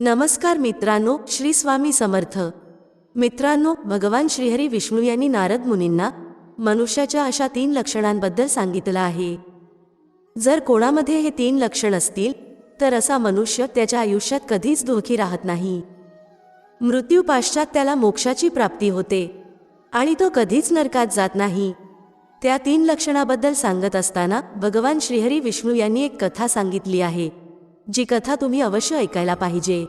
नमस्कार मित्रांनो श्री स्वामी समर्थ. मित्रांनो भगवान श्रीहरी विष्णू यांनी नारद मुनींना मनुष्याच्या अशा तीन लक्षणांबद्दल सांगितलं आहे. जर कोणामध्ये हे तीन लक्षण असतील तर असा मनुष्य त्याच्या आयुष्यात कधीच दुःखी राहत नाही. मृत्यू पाश्चात त्याला मोक्षाची प्राप्ती होते आणि तो कधीच नरकात जात नाही. त्या तीन लक्षणाबद्दल सांगत असताना भगवान श्रीहरी विष्णू यांनी एक कथा सांगितली आहे. जी कथा तुम्ही अवश्य ऐकायला पाहिजे.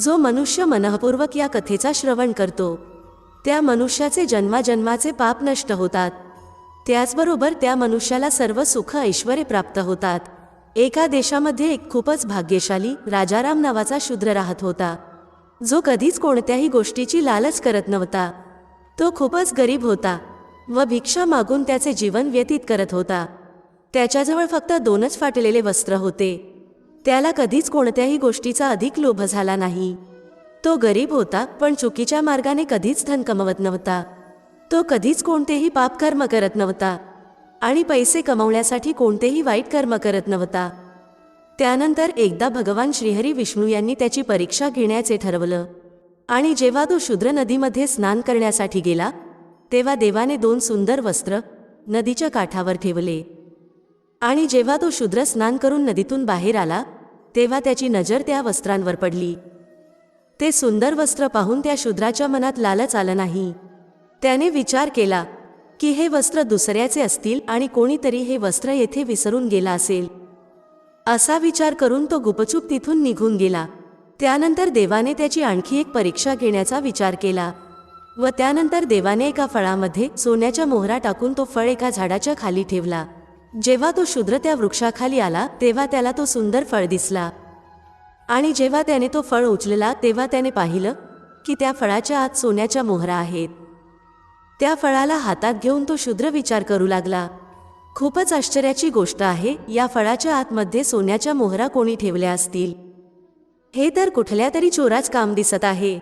जो मनुष्य मनःपूर्वक या कथेचा श्रवण करतो त्या मनुष्याचे जन्माजन्माचे पाप नष्ट होतात. त्याचबरोबर त्या मनुष्याला सर्व सुख ऐश्वर्य प्राप्त होतात. एका देशामध्ये एक खूपच भाग्यशाली राजाराम नावाचा शूद्र राहत होता. जो कधीच कोणत्याही गोष्टीची लालच करत नव्हता. तो खूपच गरीब होता व भिक्षा मागून त्याचे जीवन व्यतीत करत होता. त्याच्याजवळ फक्त दोनच फाटलेले वस्त्र होते. त्याला कधीच कोणत्याही गोष्टीचा अधिक लोभ झाला नाही. तो गरीब होता पण चुकीच्या मार्गाने कधीच धन कमवत नव्हता. तो कधीच कोणतेही पाप कर्म करत नव्हता. आणि पैसे कमवण्यासाठी कोणतेही वाईट कर्म करत नव्हता. त्यानंतर एकदा भगवान श्रीहरी विष्णू यांनी त्याची परीक्षा घेण्याचे ठरवलं. आणि जेव्हा तो शूद्र नदीमध्ये स्नान करण्यासाठी गेला तेव्हा देवाने दोन सुंदर वस्त्र नदीच्या काठावर ठेवले. आणि जेव्हा तो शूद्र स्नान करून नदीतून बाहेर आला तेव्हा त्याची नजर त्या वस्त्रांवर पडली. ते सुंदर वस्त्र पाहून त्या शूद्राच्या मनात लालच आलं नाही. त्याने विचार केला की हे वस्त्र दुसऱ्याचे असतील आणि कोणीतरी हे वस्त्र येथे विसरून गेला असेल. असा विचार करून तो गुपचूप तिथून निघून गेला. त्यानंतर देवाने त्याची आणखी एक परीक्षा घेण्याचा विचार केला व त्यानंतर देवाने एका फळामध्ये सोन्याच्या मोहरा टाकून तो फळ एका झाडाच्या खाली ठेवला. जेव्हा तो शूद्र त्या वृक्षाखाली आला तेव्हा त्याला तो सुंदर फळ दिसला. आणि जेव्हा त्याने तो फळ उचलला तेव्हा त्याने पाहिलं की त्या फळाच्या आत सोन्याच्या मोहरा आहेत. त्या फळाला हातात घेऊन तो शूद्र विचार करू लागला. खूपच आश्चर्याची गोष्ट आहे या फळाच्या आतमध्ये सोन्याच्या मोहरा कोणी ठेवल्या असतील? हे तर कुठल्या तरी चोराच काम दिसत आहे.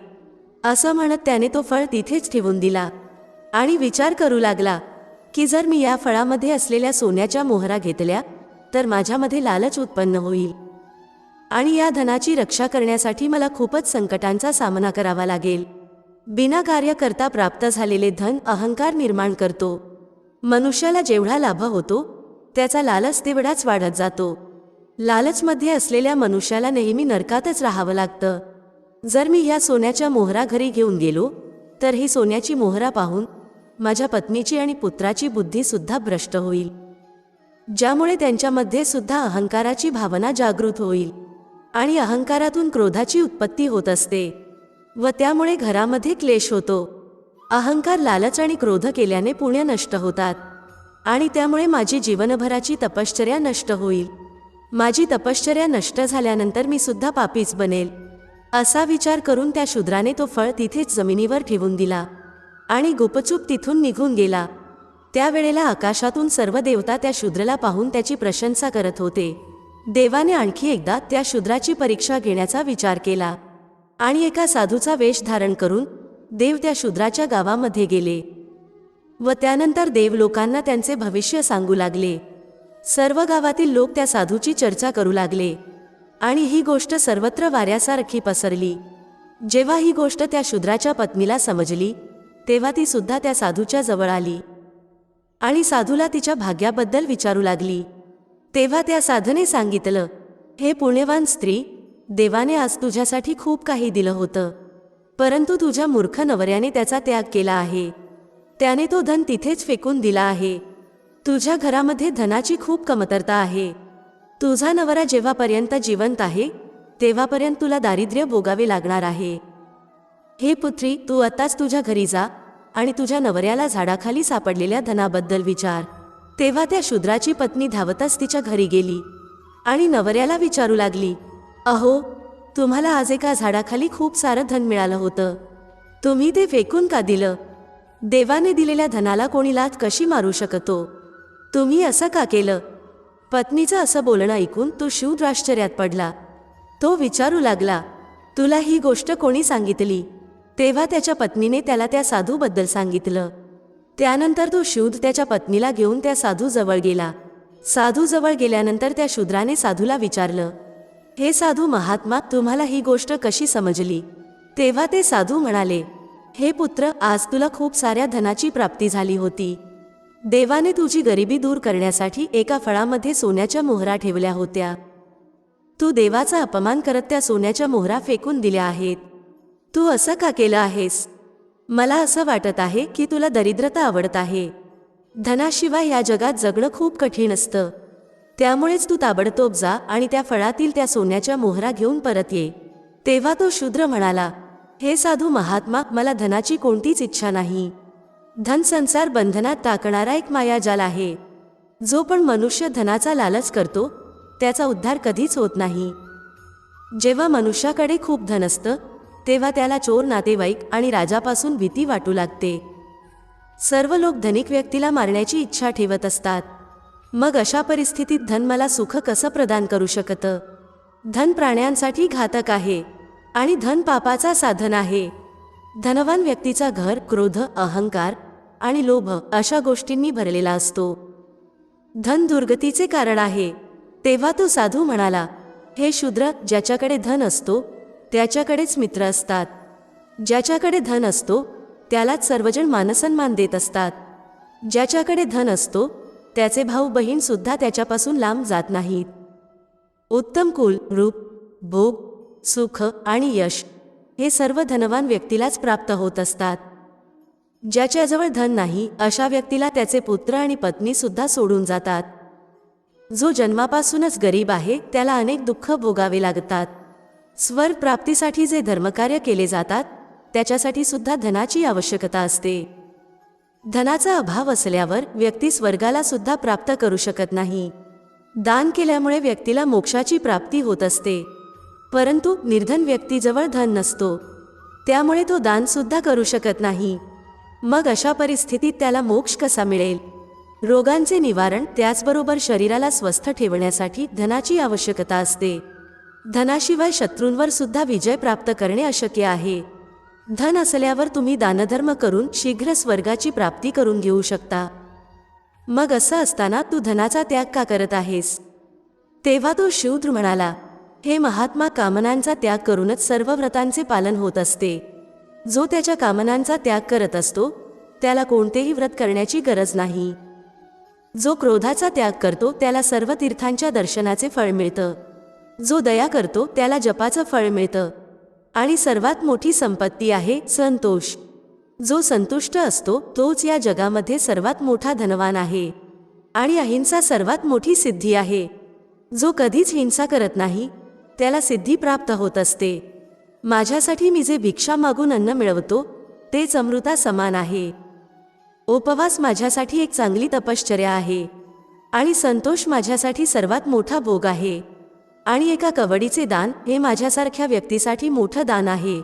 असं म्हणत त्याने तो फळ तिथेच ठेवून दिला. आणि विचार करू लागला की जर मी या फळामध्ये असलेल्या सोन्याच्या मोहरा घेतल्या तर माझ्यामध्ये लालच उत्पन्न होईल. आणि या धनाची रक्षा करण्यासाठी मला खूपच संकटांचा सामना करावा लागेल. बिना कार्य करता प्राप्त झालेले धन अहंकार निर्माण करतो. मनुष्याला जेवढा लाभ होतो त्याचा लालच तेवढाच वाढत जातो. लालचमध्ये असलेल्या मनुष्याला नेहमी नरकातच राहावं लागतं. जर मी ह्या सोन्याच्या मोहरा घरी घेऊन गेलो तर ही सोन्याची मोहरा पाहून माझ्या पत्नीची आणि पुत्राची बुद्धीसुद्धा भ्रष्ट होईल. ज्यामुळे त्यांच्यामध्ये सुद्धा अहंकाराची भावना जागृत होईल आणि अहंकारातून क्रोधाची उत्पत्ती होत असते व त्यामुळे घरामध्ये क्लेश होतो. अहंकार लालच आणि क्रोध केल्याने पुण्य नष्ट होतात आणि त्यामुळे माझी जीवनभराची तपश्चर्या नष्ट होईल. माझी तपश्चर्या नष्ट झाल्यानंतर मी सुद्धा पापीच बनेल असा विचार करून त्या शूद्राने तो फळ तिथेच जमिनीवर ठेवून दिला. आणि गुपचूप तिथून निघून गेला. त्यावेळेला आकाशातून सर्व देवता त्या शूद्रला पाहून त्याची प्रशंसा करत होते. देवाने आणखी एकदा त्या शूद्राची परीक्षा घेण्याचा विचार केला. आणि एका साधूचा वेश धारण करून देव त्या शूद्राच्या गावामध्ये गेले. व त्यानंतर देव लोकांना त्यांचे भविष्य सांगू लागले. सर्व गावातील लोक त्या साधूची चर्चा करू लागले. आणि ही गोष्ट सर्वत्र वाऱ्यासारखी पसरली. जेव्हा ही गोष्ट त्या शूद्राच्या पत्नीला समजली तेव्हा ती सुद्धा त्या साधूच्या जवळ आली. आणि साधूला तिच्या भाग्याबद्दल विचारू लागली. तेव्हा त्या साधने सांगितलं हे पुण्यवान स्त्री देवाने आज तुझ्यासाठी खूप काही दिलं होतं. परंतु तुझ्या मूर्ख नवऱ्याने त्याचा त्याग केला आहे. त्याने तो धन तिथेच फेकून दिला आहे. तुझ्या घरामध्ये धनाची खूप कमतरता आहे. तुझा नवरा जेव्हापर्यंत जिवंत आहे तेव्हापर्यंत तुला दारिद्र्य भोगावे लागणार आहे. हे पुत्री तू आताच तुझ्या घरी जा आणि तुझ्या नवऱ्याला झाडाखाली सापडलेल्या धनाबद्दल विचार. तेव्हा त्या शूद्राची पत्नी धावतच तिच्या घरी गेली आणि नवऱ्याला विचारू लागली अहो तुम्हाला आज एका झाडाखाली खूप सारं धन मिळालं होतं. तुम्ही ते फेकून का दिलं? देवाने दिलेल्या धनाला कोणी लात कशी मारू शकतो? तुम्ही असं का केलं? पत्नीचं असं बोलणं ऐकून तो शूद्र आश्चर्यात पडला. तो विचारू लागला तुला ही गोष्ट कोणी सांगितली? तेव्हा त्याच्या पत्नीने त्याला त्या साधूबद्दल सांगितलं. त्यानंतर तो शूद त्याच्या पत्नीला घेऊन त्या साधूजवळ गेला. साधूजवळ गेल्यानंतर त्या शूद्राने साधूला विचारलं हे साधू महात्मा तुम्हाला ही गोष्ट कशी समजली? तेव्हा ते साधू म्हणाले हे पुत्र आज तुला खूप साऱ्या धनाची प्राप्ती झाली होती. देवाने तुझी गरिबी दूर करण्यासाठी एका फळामध्ये सोन्याच्या मोहरा ठेवल्या होत्या. तू देवाचा अपमान करत त्या सोन्याच्या मोहरा फेकून दिल्या आहेत. तू असं का केलं आहेस? मला असं वाटत आहे की तुला दरिद्रता आवडत आहे. धनाशिवाय या जगात जगणं खूप कठीण असतं. त्यामुळेच तू ताबडतोब जा आणि त्या फळातील त्या सोन्याच्या मोहरा घेऊन परत ये. तेव्हा तो शूद्र म्हणाला हे साधू महात्मा मला धनाची कोणतीच इच्छा नाही. धनसंसार बंधनात टाकणारा एक मायाजाल आहे. जो पण मनुष्य धनाचा लालच करतो त्याचा उद्धार कधीच होत नाही. जेव्हा मनुष्याकडे खूप धन असतं तेव्हा त्याला चोर नातेवाईक आणि राजापासून भीती वाटू लागते. सर्व लोक धनिक व्यक्तीला मारण्याची इच्छा ठेवत असतात. मग अशा परिस्थितीत धन मला सुख कसं प्रदान करू शकतं? धन प्राण्यांसाठी घातक आहे आणि धन पापाचा साधन आहे. धनवान व्यक्तीचा घर क्रोध अहंकार आणि लोभ अशा गोष्टींनी भरलेला असतो. धन दुर्गतीचे कारण आहे. तेव्हा तो साधू म्हणाला हे शूद्र ज्याच्याकडे धन असतो त्याच्याकडेच मित्र असतात. ज्याच्याकडे धन असतो त्यालाच सर्वजण मानसन्मान देत असतात. ज्याच्याकडे धन असतो त्याचे भाऊ बहीणसुद्धा त्याच्यापासून लांब जात नाहीत. उत्तम कुल रूप भोग सुख आणि यश हे सर्व धनवान व्यक्तीलाच प्राप्त होत असतात. ज्याच्याजवळ धन नाही अशा व्यक्तीला त्याचे पुत्र आणि पत्नीसुद्धा सोडून जातात. जो जन्मापासूनच गरीब आहे त्याला अनेक दुःख भोगावे लागतात. स्वर प्राप्तीसाठी जे धर्मकार्य केले जातात त्याच्यासाठी सुद्धा धनाची आवश्यकता असते. धनाचा अभाव असल्यावर व्यक्ती स्वर्गाला सुद्धा प्राप्त करू शकत नाही. दान केल्यामुळे व्यक्तीला मोक्षाची प्राप्ती होत असते. परंतु निर्धन व्यक्तीजवळ धन नसतो. त्यामुळे तो दानसुद्धा करू शकत नाही. मग अशा परिस्थितीत त्याला मोक्ष कसा मिळेल? रोगांचे निवारण त्याचबरोबर शरीराला स्वस्थ ठेवण्यासाठी धनाची आवश्यकता असते. धनाशिवाय शत्रूंवर सुद्धा विजय प्राप्त करणे अशक्य आहे. धन असल्यावर तुम्ही दानधर्म करून शीघ्र स्वर्गाची प्राप्ती करून घेऊ शकता. मग असं असताना तू धनाचा त्याग का करत आहेस? तेव्हा तो शूद्र म्हणाला हे महात्मा कामनांचा त्याग करूनच सर्व व्रतांचे पालन होत असते. जो त्याच्या कामनांचा त्याग करत असतो त्याला कोणतेही व्रत करण्याची गरज नाही. जो क्रोधाचा त्याग करतो त्याला सर्व तीर्थांच्या दर्शनाचे फळ मिळतं. जो दया करतो त्याला जपाचं फळ मिळतं. आणि सर्वात मोठी संपत्ती आहे संतोष. जो संतुष्ट असतो तोच या जगामध्ये सर्वात मोठा धनवान आहे. आणि अहिंसा सर्वात मोठी सिद्धी आहे. जो कधीच हिंसा करत नाही त्याला सिद्धी प्राप्त होत असते. माझ्यासाठी मी जे भिक्षा मागून अन्न मिळवतो तेच अमृता समान आहे. उपवास माझ्यासाठी एक चांगली तपश्चर्या आहे. आणि संतोष माझ्यासाठी सर्वात मोठा भोग आहे. आणि एका कवडीचे दान हे माझ्यासारख्या व्यक्तीसाठी मोठं दान आहे.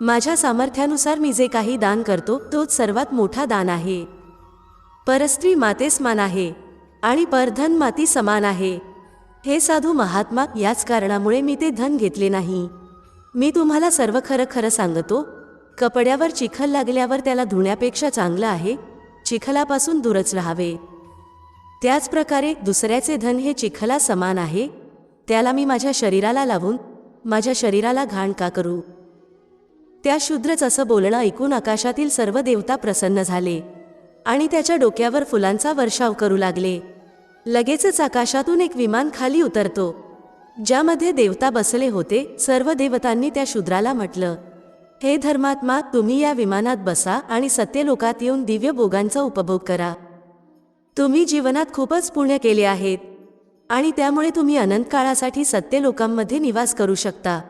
माझ्या सामर्थ्यानुसार मी जे काही दान करतो तोच सर्वात मोठा दान आहे. परस्त्री मातेस मान आहे आणि परधन माती समान आहे. हे साधू महात्मा याच कारणामुळे मी ते धन घेतले नाही. मी तुम्हाला सर्व खरं खरं सांगतो कपड्यावर चिखल लागल्यावर त्याला धुण्यापेक्षा चांगलं आहे चिखलापासून दूरच राहावे. त्याचप्रकारे दुसऱ्याचे धन हे चिखला समान आहे त्याला मी माझ्या शरीराला लावून माझ्या शरीराला घाण का करू? त्या शूद्रच असं बोलणं ऐकून आकाशातील सर्व देवता प्रसन्न झाले आणि त्याच्या डोक्यावर फुलांचा वर्षाव करू लागले. लगेचच आकाशातून एक विमान खाली उतरतो ज्यामध्ये देवता बसले होते सर्व देवतांनी त्या शूद्राला म्हटलं हे धर्मात्मा तुम्ही या विमानात बसा आणि सत्यलोकात येऊन दिव्य भोगांचा उपभोग करा. तुम्ही जीवनात खूपच पुण्य केले आहेत. आणि त्यामुळे तुम्ही अनंत काळासाठी सत्य लोकांमध्ये निवास करू शकता.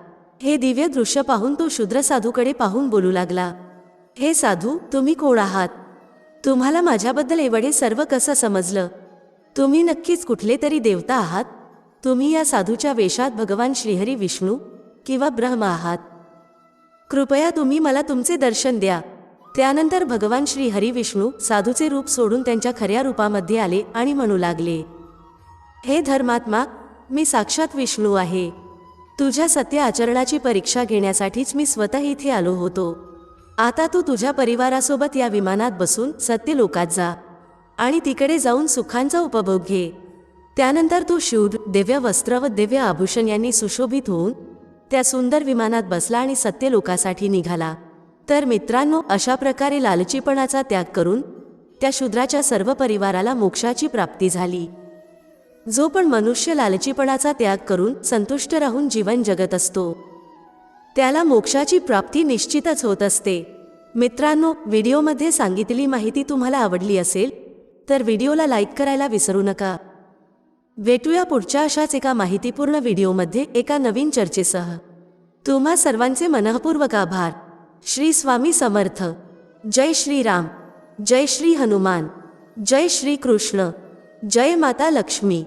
हे दिव्य दृश्य पाहून तो शूद्र साधूकडे पाहून बोलू लागला. हे साधू तुम्ही कोण आहात? तुम्हाला माझ्याबद्दल एवढे सर्व कसं समजलं? तुम्ही नक्कीच कुठले तरी देवता आहात? तुम्ही या साधूच्या वेशात भगवान श्रीहरी विष्णू किंवा ब्रह्म आहात? कृपया तुम्ही मला तुमचे दर्शन द्या. त्यानंतर भगवान श्रीहरी विष्णू साधूचे रूप सोडून त्यांच्या खऱ्या रूपामध्ये आले आणि म्हणू लागले हे धर्मात्मा मी साक्षात विष्णू आहे. तुझ्या सत्य आचरणाची परीक्षा घेण्यासाठीच मी स्वतः इथे आलो होतो. आता तू तुझ्या परिवारासोबत या विमानात बसून सत्यलोकात जा आणि तिकडे जाऊन सुखांचा उपभोग घे. त्यानंतर तू शूद्र दिव्य वस्त्र व दिव्य आभूषण यांनी सुशोभित होऊन त्या सुंदर विमानात बसला आणि सत्यलोकासाठी निघाला. तर मित्रांनो अशा प्रकारे लालचीपणाचा त्याग करून त्या शूद्राच्या सर्व परिवाराला मोक्षाची प्राप्ती झाली. जो पण मनुष्य लालचीपणाचा त्याग करून संतुष्ट राहून जीवन जगत असतो. त्याला मोक्षाची प्राप्ती निश्चितच होत असते. मित्रांनो व्हिडिओमध्ये सांगितलेली माहिती तुम्हाला आवडली असेल तर व्हिडिओला लाईक करायला विसरू नका. भेटूया पुढच्या अशाच एका माहितीपूर्ण व्हिडिओमध्ये एका नवीन चर्चेसह. तुम्हा सर्वांचे मनःपूर्वक आभार. श्री स्वामी समर्थ. जय श्रीराम. जय श्री हनुमान. जय श्री कृष्ण. जय माता लक्ष्मी.